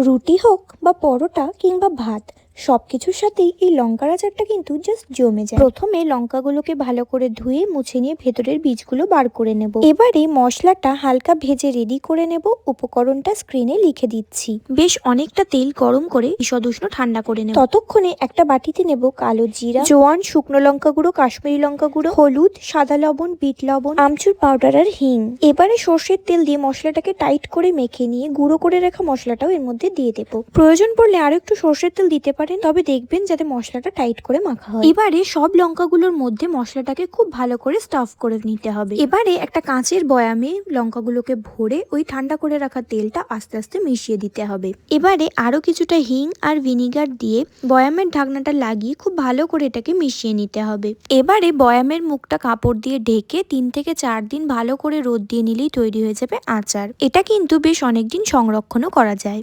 রুটি হোক বা পরোটা কিংবা ভাত সবকিছুর সাথেই এই লঙ্কার আচারটা কিন্তু জাস্ট জমে যায়। প্রথমে লঙ্কাগুলোকে ভালো করে ধুয়ে, মুছে নিয়ে ভেতরের বীজগুলো বার করে নেব। এবারে মশলাটা হালকা ভেজে রেডি করে নেব। উপকরণটা স্ক্রিনে লিখে দিচ্ছি। বেশ অনেকটা তেল গরম করে ঈষদ উষ্ণ ঠান্ডা করে নেব। ততক্ষণে একটা বাটিতে নেব কালো জিরা, জোয়ান, শুকনো লঙ্কা গুঁড়ো, কাশ্মীরি লঙ্কা গুঁড়ো, হলুদ, সাদা লবণ, বিট লবণ, আমচুর পাউডার আর হিং। এবারে সর্ষের তেল দিয়ে মশলাটাকে টাইট করে মেখে নিয়ে গুঁড়ো করে রাখা মশলাটাও এর মধ্যে দিয়ে দেবো। প্রয়োজন পড়লে আরও একটু সর্ষের তেল দিতে পারেন তবে দেখবেন যাতে মশলাটা টাইট করে মাখা হয়। এবারে সব লঙ্কাগুলোর মধ্যে মশলাটাকে খুব ভালো করে স্টাফ করে নিতে হবে। এবারে একটা কাঁচের বয়ামে লঙ্কাগুলোকে ভরে ওই ঠান্ডা করে রাখা তেলটা আস্তে আস্তে মিশিয়ে দিতে হবে। এবারে আরও কিছুটা হিং আর ভিনিগার দিয়ে বয়ামের ঢাকনাটা লাগিয়ে খুব ভালো করে এটাকে মিশিয়ে নিতে হবে। এবারে বয়ামের মুখটা কাপড় দিয়ে ঢেকে তিন থেকে চার দিন ভালো করে রোদ দিয়ে নিলেই তৈরি হয়ে যাবে আচার। এটা কিন্তু বেশ অনেকদিন সংরক্ষণও করা যায়।